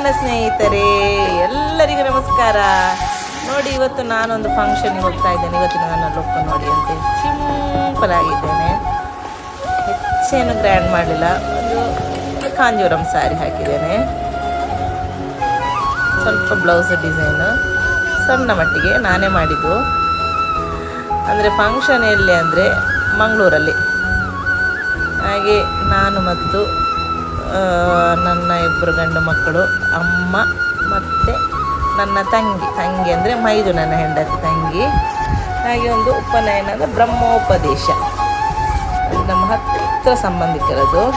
ನನ್ನ ಸ್ನೇಹಿತರೆ, ಎಲ್ಲರಿಗೂ ನಮಸ್ಕಾರ. ನೋಡಿ, ಇವತ್ತು ನಾನೊಂದು ಫಂಕ್ಷನ್ಗೆ ಹೋಗ್ತಾ ಇದ್ದೇನೆ. ಇವತ್ತಿನ ನನ್ನ ಲುಕ್ ನೋಡಿ ಅಂತ. ಸಿಂಪಲ್ ಆಗಿದ್ದೇನೆ. ಹೆಚ್ಚೇನು ಗ್ರ್ಯಾಂಡ್ ಮಾಡಲಿಲ್ಲ. ಒಂದು ಕಾಂಜೀವರಂ ಸ್ಯಾರಿ ಹಾಕಿದ್ದೇನೆ. ಸ್ವಲ್ಪ ಬ್ಲೌಸ್ ಡಿಸೈನು ಸಣ್ಣ ಮಟ್ಟಿಗೆ ನಾನೇ ಮಾಡಿದ್ದು. ಅಂದರೆ ಫಂಕ್ಷನ್ ಎಲ್ಲಿ ಅಂದರೆ ಮಂಗಳೂರಲ್ಲಿ. ಹಾಗೆ ನಾನು ಮತ್ತು ನನ್ನ ಇಬ್ಬರು ಗಂಡು ಮಕ್ಕಳು, ಅಮ್ಮ ಮತ್ತು ನನ್ನ ತಂಗಿ. ತಂಗಿ ಅಂದರೆ ಮೈದು ನನ್ನ ಹೆಂಡತಿ ತಂಗಿ. ಹಾಗೆ ಒಂದು ಉಪನಯನದ ಬ್ರಹ್ಮೋಪದೇಶ. ಅದು ನಮ್ಮ ಹತ್ತಿರ ಸಂಬಂಧಿಕರದು.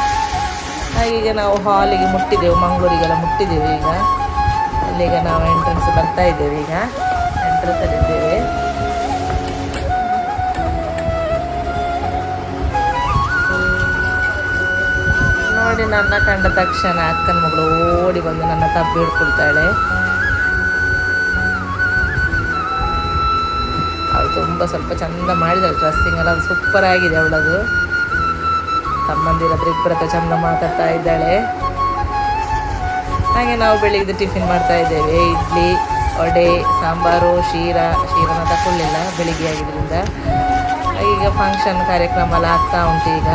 ಹಾಗೀಗ ನಾವು ಹಾಲಿಗೆ ಮುಟ್ಟಿದ್ದೆವು ಮಂಗಳೂರಿಗೆಲ್ಲ ಮುಟ್ಟಿದ್ದೇವೆ ಈಗ. ಅಲ್ಲಿಗ ನಾವು ಎಂಟ್ರೆನ್ಸ್ ಬರ್ತಾ ಇದ್ದೇವೆ ಈಗ. ಎಂಟ್ರೆನ್ಸಲ್ಲಿದ್ದೇವೆ ನೋಡಿ ನನ್ನ ಕಂಡ ತಕ್ಷಣ ಅಕ್ಕನ ಮಗಳು ಓಡಿ ಬಂದು ನನ್ನ ತಪ್ಪು ಹಿಡ್ಕೊಳ್ತಾಳೆ. ಅವಳು ತುಂಬ ಸ್ವಲ್ಪ ಚಂದ ಮಾಡಿದಾಳೆ ಡ್ರೆಸ್ಸಿಂಗ್ ಎಲ್ಲ ಸೂಪರ್ ಆಗಿದೆ ಅವಳದು ತಮ್ಮಂದಿರ ಹತ್ರ ಇಬ್ಬರ ಹತ್ರ ಚಂದ ಮಾತಾಡ್ತಾ ಇದ್ದಾಳೆ. ಹಾಗೆ ನಾವು ಬೆಳಿಗ್ಗೆ ಟಿಫಿನ್ ಮಾಡ್ತಾ ಇದ್ದೇವೆ. ಇಡ್ಲಿ, ವಡೆ, ಸಾಂಬಾರು, ಶೀರ ಶೀರನ ತಗೊಳ್ಳಿಲ್ಲ ಬೆಳಿಗ್ಗೆ ಆಗಿದ್ದರಿಂದ. ಈಗ ಫಂಕ್ಷನ್ ಕಾರ್ಯಕ್ರಮ ಎಲ್ಲ ಆಗ್ತಾ ಉಂಟು ಈಗ.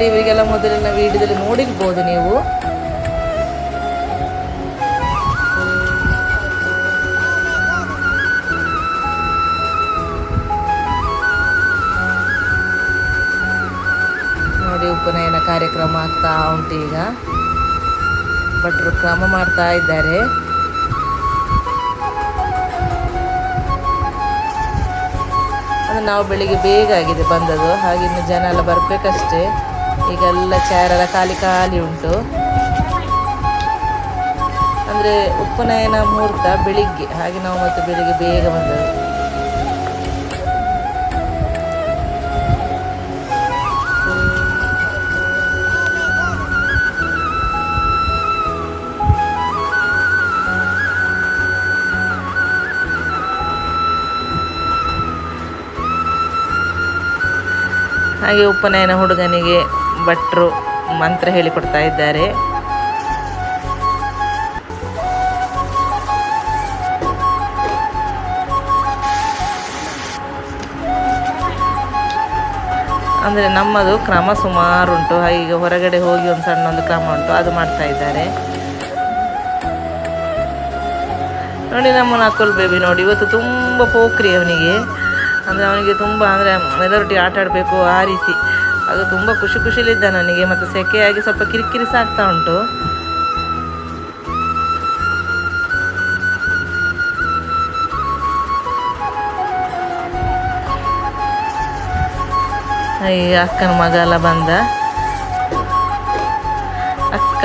ನೋಡಿ, ಇವರಿಗೆಲ್ಲ ಮೊದಲಿನ ವಿಡಿಯೋದಲ್ಲಿ ನೋಡಿರ್ಬೋದು ನೀವು. ನೋಡಿ, ಉಪನಯನ ಕಾರ್ಯಕ್ರಮ ಆಗ್ತಾ ಉಂಟು ಈಗ. ಭಟ್ರು ಕ್ರಮ ಮಾಡ್ತಾ ಇದ್ದಾರೆ. ನಾವು ಬೆಳಿಗ್ಗೆ ಬೇಗ ಆಗಿದೆ ಬಂದದು ಹಾಗೆ ಇನ್ನು ಜನ ಎಲ್ಲ ಬರಬೇಕಷ್ಟೇ. ಈಗೆಲ್ಲ ಚೇರ್ ಎಲ್ಲ ಖಾಲಿ ಖಾಲಿ ಉಂಟು. ಅಂದರೆ ಉಪನಯನ ಮುಹೂರ್ತ ಬೆಳಿಗ್ಗೆ, ಹಾಗೆ ನಾವು ಮತ್ತೆ ಬೆಳಿಗ್ಗೆ ಬೇಗ ಬಂದ ಹಾಗೆ ಉಪನಯನ ಹುಡುಗನಿಗೆ ಭಟ್ರು ಮಂತ್ರ ಹೇಳಿಕೊಡ್ತಾ ಇದ್ದಾರೆ. ಅಂದರೆ ನಮ್ಮದು ಕ್ರಮ ಸುಮಾರು ಉಂಟು. ಈಗ ಹೊರಗಡೆ ಹೋಗಿ ಒಂದು ಸಣ್ಣ ಒಂದು ಕ್ರಮ ಉಂಟು. ಅದು ಮಾಡ್ತಾ ಇದ್ದಾರೆ. ನೋಡಿ ನಮ್ಮ ನಕುಲ್ ಬೇಬಿ ನೋಡಿ. ಇವತ್ತು ತುಂಬ ಪೋಖ್ರಿ ಅವನಿಗೆ ಅಂದರೆ ಅವನಿಗೆ ತುಂಬ ಅಂದರೆ ಎಲ್ಲರೊಟ್ಟಿಗೆ ಆಟ ಆಡಬೇಕು ಆ ರೀತಿ. ಅದು ತುಂಬ ಖುಷಿ ಖುಷಿಲಿದ್ದ ನನಗೆ ಮತ್ತು ಸೆಕೆಯಾಗಿ ಸ್ವಲ್ಪ ಕಿರಿಕಿರಿ ಆಗ್ತಾ ಉಂಟು. ಅಕ್ಕನ ಮಗ ಎಲ್ಲ ಬಂದ. ಅಕ್ಕ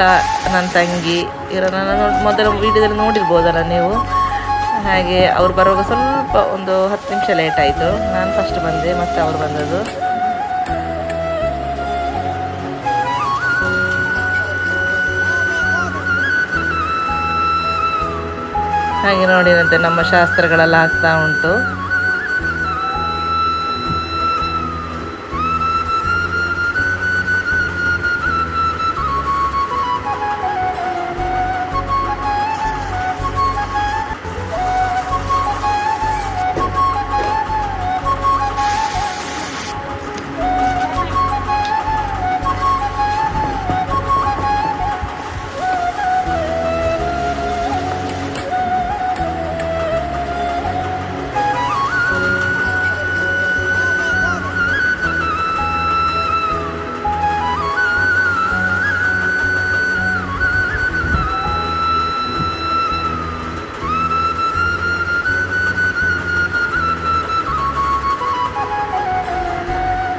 ನನ್ನ ತಂಗಿ ಇವರನ್ನ ನೋಡಿ ಮೊದಲು ವೀಡಿಯೋದಲ್ಲಿ ನೋಡಿರ್ಬೋದಲ್ಲ ನೀವು? ಹಾಗೆ ಅವ್ರು ಬರುವಾಗ ಸ್ವಲ್ಪ ಒಂದು ಹತ್ತು ನಿಮಿಷ ಲೇಟ್ ಆಯಿತು. ನಾನು ಫಸ್ಟ್ ಬಂದೆ, ಮತ್ತೆ ಅವ್ರು ಬಂದದ್ದು. ಹಾಗೆ ನೋಡಿದಂತೆ ನಮ್ಮ ಶಾಸ್ತ್ರಗಳೆಲ್ಲ ಆಗ್ತಾ ಉಂಟು.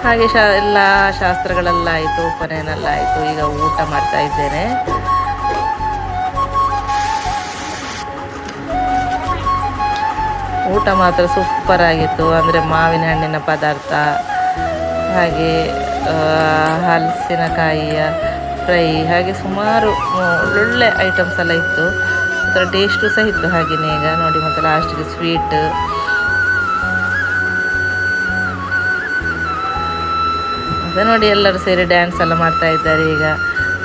ಹಾಗೆ ಶಾ ಎಲ್ಲ ಶಾಸ್ತ್ರಗಳೆಲ್ಲ ಆಯಿತು, ಉಪನಯನೆಲ್ಲ ಆಯಿತು, ಈಗ ಊಟ ಮಾಡ್ತಾ ಇದ್ದೇನೆ. ಊಟ ಮಾತ್ರ ಸೂಪರ್ ಆಗಿತ್ತು, ಅಂದರೆ ಮಾವಿನ ಹಣ್ಣಿನ ಪದಾರ್ಥ, ಹಾಗೆ ಹಲಸಿನಕಾಯಿಯ ಫ್ರೈ, ಹಾಗೆ ಸುಮಾರು ಒಳ್ಳೊಳ್ಳೆ ಐಟಮ್ಸ್ ಎಲ್ಲ ಇತ್ತು. ಒಂಥರ ಟೇಸ್ಟು ಸಹ ಇತ್ತು ಹಾಗೆಯೇ ಈಗ, ನೋಡಿ ಮತ್ತು ಲಾಸ್ಟಿಗೆ ಸ್ವೀಟ್ ಅದೇ ನೋಡಿ ಎಲ್ಲರೂ ಸೇರಿ ಡ್ಯಾನ್ಸ್ ಎಲ್ಲ ಮಾಡ್ತಾ ಇದ್ದಾರೆ ಈಗ.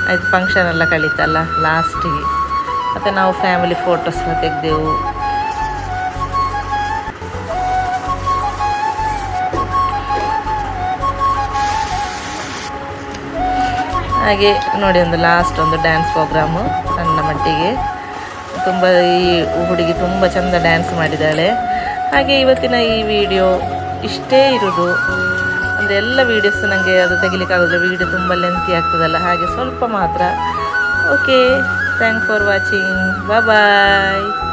ಆಯ್ತು ಫಂಕ್ಷನ್ ಎಲ್ಲ ಕಳೀತಲ್ಲ ಲಾಸ್ಟಿಗೆ ಮತ್ತು ನಾವು ಫ್ಯಾಮಿಲಿ ಫೋಟೋಸ್ ತೆಗೆದೆವು. ಹಾಗೆ ನೋಡಿ ಒಂದು ಲಾಸ್ಟ್ ಒಂದು ಡ್ಯಾನ್ಸ್ ಪ್ರೋಗ್ರಾಮು ಸಣ್ಣ ಮಟ್ಟಿಗೆ. ತುಂಬ ಈ ಹುಡುಗಿ ತುಂಬ ಚೆಂದ ಡ್ಯಾನ್ಸ್ ಮಾಡಿದ್ದಾಳೆ. ಹಾಗೆ ಇವತ್ತಿನ ಈ ವಿಡಿಯೋ ಇಷ್ಟೇ ಇರೋದು ಎಲ್ಲ ವೀಡಿಯೋಸ್ ನನಗೆ ಅದು ತೆಗಿಲಿಕ್ಕಾಗೋದಿಲ್ಲ. ವೀಡಿಯೋ ತುಂಬ ಲೆಂತಿ ಆಗ್ತದಲ್ಲ. ಹಾಗೆ ಸ್ವಲ್ಪ ಮಾತ್ರ. Okay thank for watching bye